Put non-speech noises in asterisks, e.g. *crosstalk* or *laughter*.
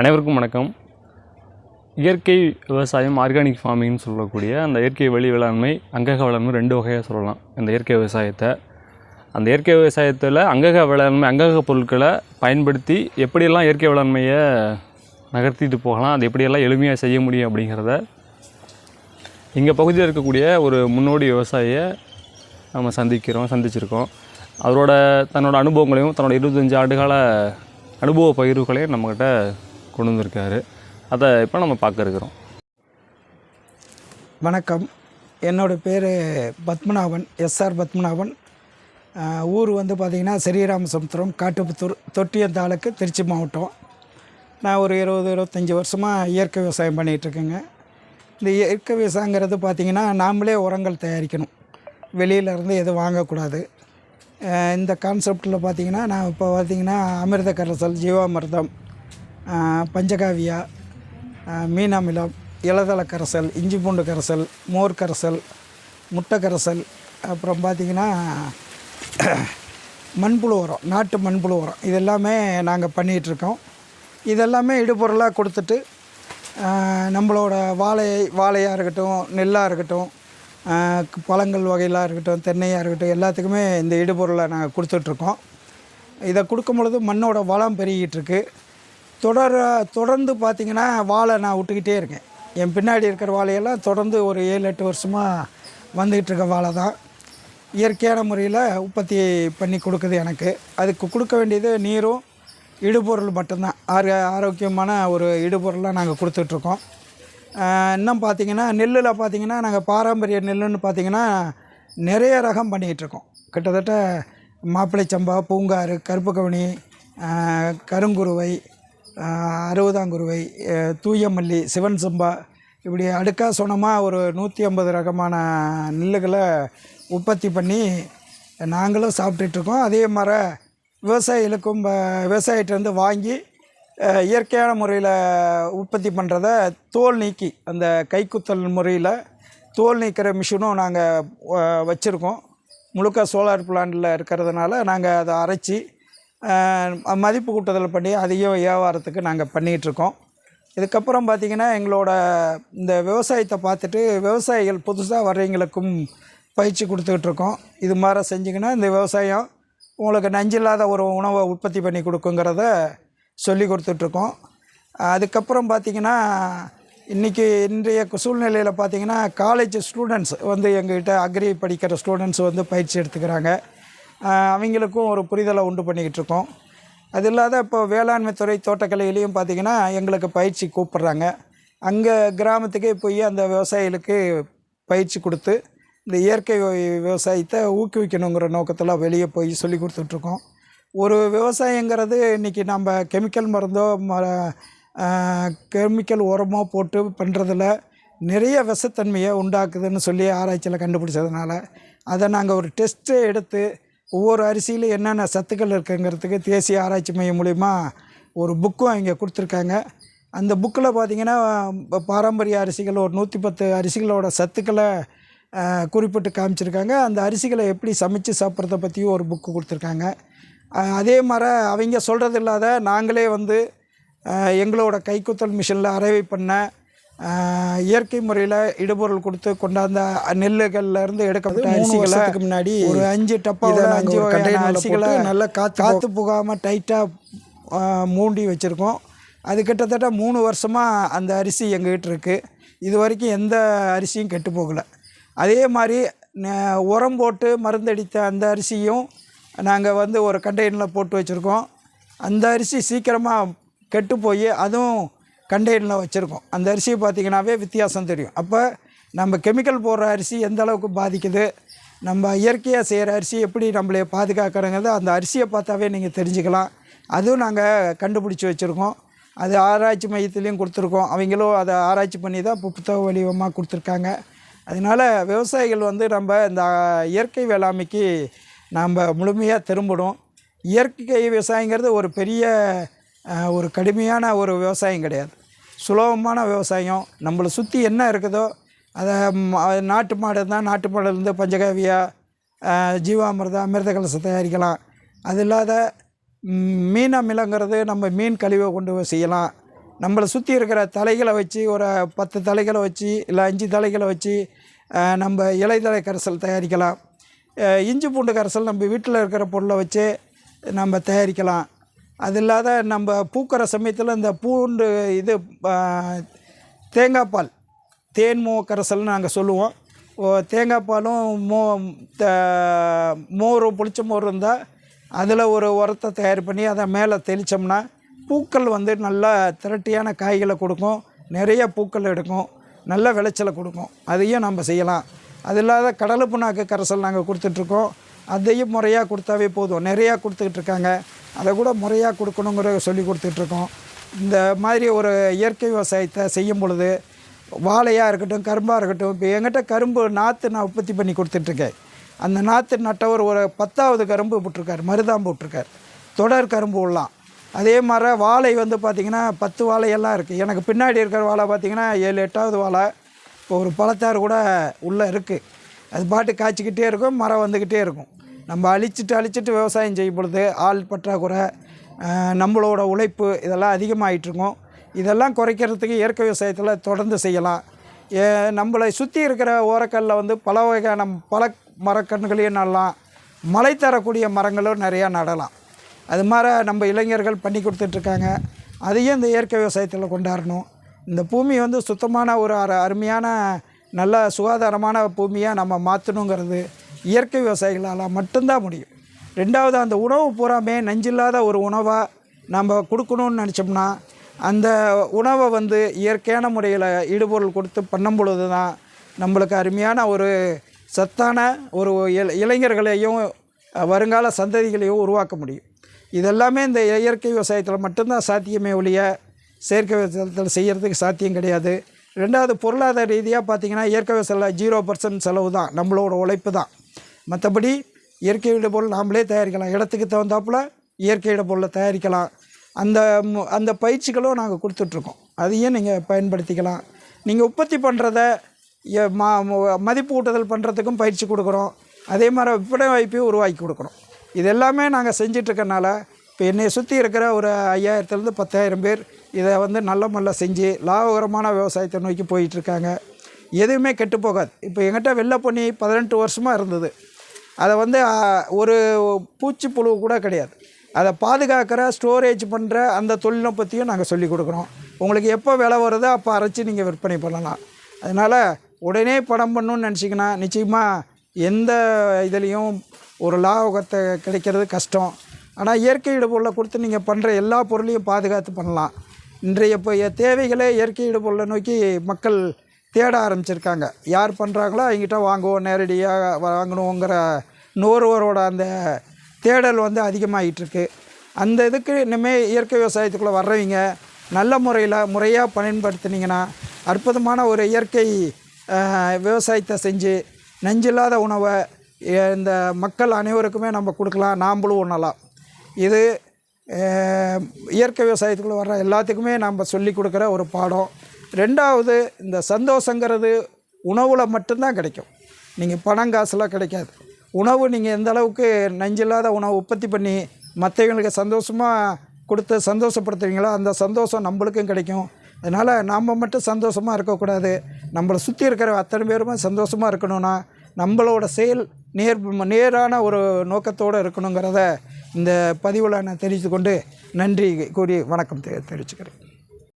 அனைவருக்கும் வணக்கம். இயற்கை விவசாயம் ஆர்கானிக் ஃபார்மிங்னு சொல்லக்கூடிய அந்த இயற்கை வழி வேளாண்மை அங்கக வேளாண்மை ரெண்டு வகையாக சொல்லலாம். இந்த இயற்கை விவசாயத்தை. அந்த இயற்கை விவசாயத்தில் அங்கக வேளாண்மை அங்கக பொருட்களை பயன்படுத்தி எப்படியெல்லாம் இயற்கை வேளாண்மையை நகர்த்திட்டு போகலாம் அது எப்படியெல்லாம் எளிமையாக செய்ய முடியும் அப்படிங்கிறத எங்கள் பகுதியில் இருக்கக்கூடிய ஒரு முன்னோடி விவசாயியை நம்ம சந்திக்கிறோம் சந்திச்சிருக்கோம். அவரோட தன்னோட அனுபவங்களையும் தன்னோட இருபத்தஞ்சி ஆண்டுகால அனுபவ பகிர்வுகளையும் நம்மக்கிட்ட கொண்டு வந்திருக்காரு அதை இப்போ நம்ம பார்க்க இருக்கிறோம். வணக்கம். என்னோடய பேர் பத்மநாபன் எஸ்ஆர் பத்மநாபன். ஊர் வந்து பார்த்திங்கன்னா ஸ்ரீராமசமுத்திரம் காட்டுப்புத்தூர் தொட்டியம் தாலுக்கு திருச்சி மாவட்டம். நான் ஒரு இருபது இருபத்தஞ்சி வருஷமாக இயற்கை விவசாயம் பண்ணிகிட்ருக்கேங்க இந்த இயற்கை விவசாயங்கிறது பார்த்திங்கன்னா நாமளே உரங்கள் தயாரிக்கணும். வெளியில இருந்து எதுவும் வாங்கக்கூடாது. இந்த கான்செப்டில் பார்த்திங்கன்னா நான் இப்போ பார்த்திங்கன்னா அமிர்த கரசல் ஜீவாமிர்தம் பஞ்சகாவியா மீனாமிலம் இலதள கரைசல் இஞ்சி பூண்டு கரைசல் மோர் கரைசல் முட்டை கரைசல் அப்புறம் பார்த்திங்கன்னா *clears throat* மண்புழு உரம் நாட்டு மண்புழு உரம். இதெல்லாமே நாங்கள் பண்ணிகிட்ருக்கோம். இதெல்லாமே இடுபொருளாக கொடுத்துட்டு நம்மளோட வாழை வாழையாக இருக்கட்டும் நெல்லாக இருக்கட்டும் பழங்கள் வகையிலாக இருக்கட்டும் தென்னையாக இருக்கட்டும் எல்லாத்துக்குமே இந்த இடுபொருளை நாங்கள் கொடுத்துட்ருக்கோம். இதை கொடுக்கும் பொழுது மண்ணோட வளம் பெருகிட்டுருக்கு தொடர தொடர்ந்து பார்த்திங்கன்னா வாழை நான் விட்டுக்கிட்டே இருக்கேன். என் பின்னாடி இருக்கிற வாழையெல்லாம் தொடர்ந்து ஒரு ஏழு எட்டு வருஷமாக வந்துக்கிட்டு இருக்க வாழை தான். இயற்கையான முறையில் உற்பத்தி பண்ணி கொடுக்குது எனக்கு. அதுக்கு கொடுக்க வேண்டியது நீரும் இடுபொருள் மட்டும்தான். ஆரோ ஆரோக்கியமான ஒரு இடுபொருளாக நாங்கள் கொடுத்துட்ருக்கோம் இன்னும் பார்த்தீங்கன்னா நெல்லில் பார்த்தீங்கன்னா நாங்கள் பாரம்பரிய நெல்லுன்னு பார்த்தீங்கன்னா நிறைய ரகம் பண்ணிகிட்ருக்கோம் கிட்டத்தட்ட மாப்பிள்ளை சம்பா பூங்காறு கருப்பு கவுனி கருங்குருவை அறுபதாங்குருவை தூயமல்லி சிவன் சம்பா இப்படி அடுக்கா சொன்னமாக ஒரு நூற்றி ஐம்பது ரகமான நெல்லுகளை உற்பத்தி பண்ணி நாங்களும் சாப்பிட்டுட்ருக்கோம். அதே மாதிரி விவசாயிகளுக்கும் விவசாயிகிட்டேருந்து வாங்கி இயற்கையான முறையில் உற்பத்தி பண்ணுறத தோல் நீக்கி அந்த கைக்குத்தல் முறையில் தோல் நீக்கிற மிஷினும் நாங்கள் வச்சுருக்கோம். முழுக்க சோலார் பிளான்ட்டில் இருக்கிறதுனால நாங்கள் அதை அரைச்சி மதிப்பு கூட்டுதல் பண்ணி அதிகம் வியாபாரத்துக்கு நாங்கள் பண்ணிகிட்ருக்கோம். இதுக்கப்புறம் பார்த்திங்கன்னா எங்களோட இந்த விவசாயத்தை பார்த்துட்டு விவசாயிகள் புதுசாக வர்றவங்களுக்கும் பயிற்சி கொடுத்துக்கிட்டு இருக்கோம் இது மாதிரி செஞ்சிங்கன்னா இந்த விவசாயம் உங்களுக்கு நஞ்சில்லாத ஒரு உணவை உற்பத்தி பண்ணி கொடுக்குங்கிறத சொல்லி கொடுத்துட்ருக்கோம் அதுக்கப்புறம் பார்த்திங்கன்னா இன்றைக்கி இன்றைய சூழ்நிலையில் பார்த்திங்கன்னா காலேஜ் ஸ்டூடெண்ட்ஸ் வந்து எங்கள்கிட்ட அக்ரி படிக்கிற ஸ்டூடெண்ட்ஸ் வந்து பயிற்சி எடுத்துக்கிறாங்க. அவங்களுக்கும் ஒரு புரிதலை உண்டு பண்ணிக்கிட்டு இருக்கோம் அது இல்லாத இப்போ வேளாண்மை துறை தோட்டக்கலையிலையும் பார்த்திங்கன்னா எங்களுக்கு பயிற்சி கூப்பிட்றாங்க. அங்கே கிராமத்துக்கே போய் அந்த விவசாயிகளுக்கு பயிற்சி கொடுத்து இந்த இயற்கை விவசாயத்தை ஊக்குவிக்கணுங்கிற நோக்கத்தில் வெளியே போய் சொல்லி கொடுத்துட்ருக்கோம். ஒரு விவசாயங்கிறது இன்றைக்கி நம்ம கெமிக்கல் மருந்தோ ம கெமிக்கல் உரமோ போட்டு பண்ணுறதுல நிறைய விஷத்தன்மையை உண்டாக்குதுன்னு சொல்லி ஆராய்ச்சியில் கண்டுபிடிச்சதுனால அதை நாங்கள் ஒரு டெஸ்ட்டு எடுத்து ஒவ்வொரு அரிசியில் என்னென்ன சத்துக்கள் இருக்குங்கிறதுக்கு தேசிய ஆராய்ச்சி மையம் மூலிமா ஒரு புக்கும் இங்கே கொடுத்துருக்காங்க. அந்த புக்கில் பார்த்திங்கன்னா பாரம்பரிய அரிசிகள் ஒரு நூற்றி பத்து அரிசிகளோட சத்துக்களை குறிப்பிட்டு காமிச்சிருக்காங்க. அந்த அரிசிகளை எப்படி சமைச்சு சாப்பிட்றத பற்றியும் ஒரு புக்கு கொடுத்துருக்காங்க. அதே மாதிரி அவங்க சொல்கிறது இல்லாத நாங்களே வந்து எங்களோட கைக்குத்தல் மிஷினில் அரைவை பண்ண இயற்கை முறையில் இடுபொருள் கொடுத்து கொண்டாந்த நெல்லுகள்ல இருந்து எடுக்கப்பட்ட அரிசிகளுக்கு முன்னாடி ஒரு அஞ்சு டப்பாவில் அஞ்சு அரிசிகளை நல்லா காற்று காற்று புகாமல் டைட்டாக மூடி வச்சுருக்கோம். அது கிட்டத்தட்ட மூணு வருஷமாக அந்த அரிசி எங்ககிட்ட இருக்குது இது வரைக்கும் எந்த அரிசியும் கெட்டு போகலை. அதே மாதிரி உரம் போட்டு மருந்தடித்த அந்த அரிசியும் நாங்கள் வந்து ஒரு கண்டெய்னரில் போட்டு வச்சுருக்கோம். அந்த அரிசி சீக்கிரமாக கெட்டு போய் அதுவும் கண்டெய்னரில் வச்சுருக்கோம். அந்த அரிசியை பார்த்திங்கனாவே வித்தியாசம் தெரியும். அப்போ நம்ம கெமிக்கல் போடுற அரிசி எந்த அளவுக்கு பாதிக்குது? நம்ம இயற்கையாக செய்கிற அரிசி எப்படி நம்மளை பாதுகாக்கிறோங்கிறத அந்த அரிசியை பார்த்தாவே நீங்கள் தெரிஞ்சுக்கலாம். அதுவும் நாங்கள் கண்டுபிடிச்சி வச்சுருக்கோம். அது ஆராய்ச்சி மையத்துலேயும் கொடுத்துருக்கோம். அவங்களும் அதை ஆராய்ச்சி பண்ணி தான் இப்போ புத்தக வடிவமாக கொடுத்துருக்காங்க. அதனால் விவசாயிகள் வந்து நம்ம இந்த இயற்கை வேளாண்மைக்கு நாம் முழுமையாக திரும்பணும். இயற்கை விவசாயங்கிறது ஒரு பெரிய ஒரு கடுமையான ஒரு விவசாயம் கிடையாது. சுலபமான விவசாயம். நம்மளை சுற்றி என்ன இருக்குதோ அதை நாட்டு மாடு தான் நாட்டு மாடுலேருந்து பஞ்சகாவியா ஜீவாமிர்தம் அமிர்த கலசம் தயாரிக்கலாம். அது இல்லாத மீன் அமிலங்கிறது நம்ம மீன் கழிவை கொண்டு செய்யலாம். நம்மளை சுற்றி இருக்கிற தலைகளை வச்சு ஒரு பத்து தலைகளை வச்சு இல்லை அஞ்சு தலைகளை வச்சு நம்ம இலைதலை கரைசல் தயாரிக்கலாம். இஞ்சி பூண்டு கரைசல் நம்ம வீட்டில் இருக்கிற பொருளை வச்சு நம்ம தயாரிக்கலாம். அது இல்லாத நம்ம பூக்கிற சமயத்தில் இந்த பூண்டு இது தேங்காய் பால் தேன் மோ கரைசல்னு நாங்கள் சொல்லுவோம். ஓ தேங்காய் பாலும் மோ த- மோரும் புளிச்ச மோர் இருந்தால் அதில் ஒரு உரத்தை தயார் பண்ணி அதை மேலே தெளித்தோம்னா பூக்கள் வந்து நல்லா திரட்டியான காய்களை கொடுக்கும். நிறைய பூக்கள் எடுக்கும். நல்ல விளைச்சலை கொடுக்கும். அதையும் நம்ம செய்யலாம். அது இல்லாத கடலை புண்ணாக்கு கரைசல் நாங்கள் கொடுத்துட்ருக்கோம் அதையும் முறையாக கொடுத்தாவே போதும். நிறையா கொடுத்துக்கிட்டு இருக்காங்க. அதை கூட முறையாக கொடுக்கணுங்கிற சொல்லி கொடுத்துட்ருக்கோம். இந்த மாதிரி ஒரு இயற்கை விவசாயத்தை செய்யும் பொழுது வாழையாக இருக்கட்டும் கரும்பாக இருக்கட்டும் இப்போ எங்கிட்ட கரும்பு நாற்று நான் உற்பத்தி பண்ணி கொடுத்துட்ருக்கேன். அந்த நாற்று நட்டவர் ஒரு பத்தாவது கரும்பு போட்டிருக்கார் மருதாம் போட்டிருக்கார். தொடர் கரும்பு உள்ளாம். அதே மாதிரி வாழை வந்து பார்த்திங்கன்னா பத்து வாழையெல்லாம் இருக்குது எனக்கு பின்னாடி இருக்கிற வாழை பார்த்திங்கன்னா ஏழு எட்டாவது வாழை இப்போ ஒரு பழத்தாறு கூட உள்ளே இருக்குது அது பாட்டு காய்ச்சிக்கிட்டே இருக்கும் மரம் வந்துக்கிட்டே இருக்கும். நம்ம அழிச்சிட்டு அழிச்சிட்டு விவசாயம் செய்யும் பொழுது ஆள் பற்றாக்குறை நம்மளோட உழைப்பு இதெல்லாம் அதிகமாகிட்டுருக்கும் இதெல்லாம் குறைக்கிறதுக்கு இயற்கை விவசாயத்தில் தொடர்ந்து செய்யலாம். ஏ நம்மளை சுற்றி இருக்கிற ஓரக்கல்லில் வந்து பல வகையான பல மரக்கன்றுகளையும் நடலாம். மழை தரக்கூடிய மரங்களும் நிறையா நடலாம். அது மாதிரி நம்ம இளைஞர்கள் பண்ணி கொடுத்துட்ருக்காங்க. அதையும் இந்த இயற்கை விவசாயத்தில் கொண்டாடணும். இந்த பூமி வந்து சுத்தமான ஒரு அருமையான நல்ல சுகாதாரமான பூமியாக நம்ம மாற்றணுங்கிறது இயற்கை விவசாயிகளால் மட்டும்தான் முடியும். ரெண்டாவது அந்த உணவு பூராமே நஞ்சில்லாத ஒரு உணவாக நம்ம கொடுக்கணும்னு நினச்சோம்னா அந்த உணவை வந்து இயற்கையான முறையில் ஈடுபொருள் கொடுத்து பண்ணும் பொழுது தான் நம்மளுக்கு அருமையான ஒரு சத்தான ஒரு இள இளைஞர்களையும் வருங்கால சந்ததிகளையும் உருவாக்க முடியும். இதெல்லாமே இந்த இயற்கை விவசாயத்தில் மட்டும்தான் சாத்தியமே ஒழிய செயற்கை விவசாயத்தில் செய்கிறதுக்கு சாத்தியம் கிடையாது. ரெண்டாவது பொருளாதார ரீதியாக பார்த்தீங்கன்னா இயற்கை விவசாயத்தில் ஜீரோ பர்சன்ட் செலவு தான் நம்மளோட உழைப்பு தான் மற்றபடி இயற்கை இடப்பொருள் நாமளே தயாரிக்கலாம். இடத்துக்கு தகுந்தாப்புல இயற்கை இடப்பொருளை தயாரிக்கலாம். அந்த அந்த பயிற்சிகளும் நாங்கள் கொடுத்துட்ருக்கோம். அதையும் நீங்கள் பயன்படுத்திக்கலாம். நீங்கள் உற்பத்தி பண்ணுறத மதிப்பு கூட்டுதல் பண்ணுறதுக்கும் பயிற்சி கொடுக்குறோம். அதே மாதிரி விற்பனை வாய்ப்பையும் உருவாக்கி கொடுக்குறோம். இது எல்லாமே நாங்கள் செஞ்சிட்ருக்கனால இப்போ என்னை சுற்றி இருக்கிற ஒரு ஐயாயிரத்துலேருந்து பத்தாயிரம் பேர் இதை வந்து நல்ல முறையில் செஞ்சு லாபகரமான விவசாயத்தை நோக்கி போயிட்டுருக்காங்க எதுவுமே கெட்டு போகாது. இப்போ எங்கிட்ட வெள்ளை பொன்னி பதினெட்டு வருஷமாக இருந்தது. அதை வந்து ஒரு பூச்சி புழு கூட கிடையாது. அதை பாதுகாக்கிற ஸ்டோரேஜ் பண்ணுற அந்த தொழில்நுட்பத்தையும் நாங்கள் சொல்லி கொடுக்குறோம். உங்களுக்கு எப்போ விலை வருதோ அப்போ அரைச்சி நீங்கள் விற்பனை பண்ணலாம். அதனால் உடனே படம் பண்ணணும்னு நினச்சிங்கன்னா நிச்சயமாக எந்த இதுலேயும் ஒரு லாபத்தை கிடைக்கிறது கஷ்டம். ஆனால் இயற்கை இடுபொருளை கொடுத்து நீங்கள் பண்ணுற எல்லா பொருளையும் பாதுகாத்து பண்ணலாம். இன்றைய இப்போ தேவைகளை இயற்கை இடுபொருளை நோக்கி மக்கள் தேட ஆரம்பிச்சிருக்காங்க. யார் பண்ணுறாங்களோ அவங்ககிட்ட வாங்குவோம் நேரடியாக வாங்கணுங்கிற நுகர்வோரோட அந்த தேடல் வந்து அதிகமாகிட்டுருக்கு அந்த இதுக்கு இனிமேல் இயற்கை விவசாயத்துக்குள்ளே வர்றவங்க நல்ல முறையில் முறையாக பயன்படுத்தினீங்கன்னா அற்புதமான ஒரு இயற்கை விவசாயத்தை செஞ்சு நஞ்சில்லாத உணவை இந்த மக்கள் அனைவருக்குமே நம்ம கொடுக்கலாம் நாம்பளும் உண்ணலாம். இது இயற்கை விவசாயத்துக்குள்ளே வர்ற எல்லாத்துக்குமே நம்ம சொல்லி கொடுக்குற ஒரு பாடம். ரெண்டாவது இந்த சந்தோஷங்கிறது உணவில் மட்டும்தான் கிடைக்கும். நீங்கள் பணம் காசுலாம் கிடைக்காது. உணவு நீங்கள் எந்த அளவுக்கு நஞ்சில்லாத உணவு உற்பத்தி பண்ணி மற்றவங்களுக்கு சந்தோஷமாக கொடுத்து சந்தோஷப்படுத்துவீங்களோ அந்த சந்தோஷம் நம்மளுக்கும் கிடைக்கும். அதனால் நாம் மட்டும் சந்தோஷமாக இருக்கக்கூடாது. நம்மளை சுற்றி இருக்கிற அத்தனை பேருமே சந்தோஷமாக இருக்கணும்னா நம்மளோட செயல் நேர் நேரான ஒரு நோக்கத்தோடு இருக்கணுங்கிறத இந்த பதிவில் நான் தெரிவித்து கொண்டு நன்றி கூறி வணக்கம் தெ தெரிவிச்சுக்கிறேன்.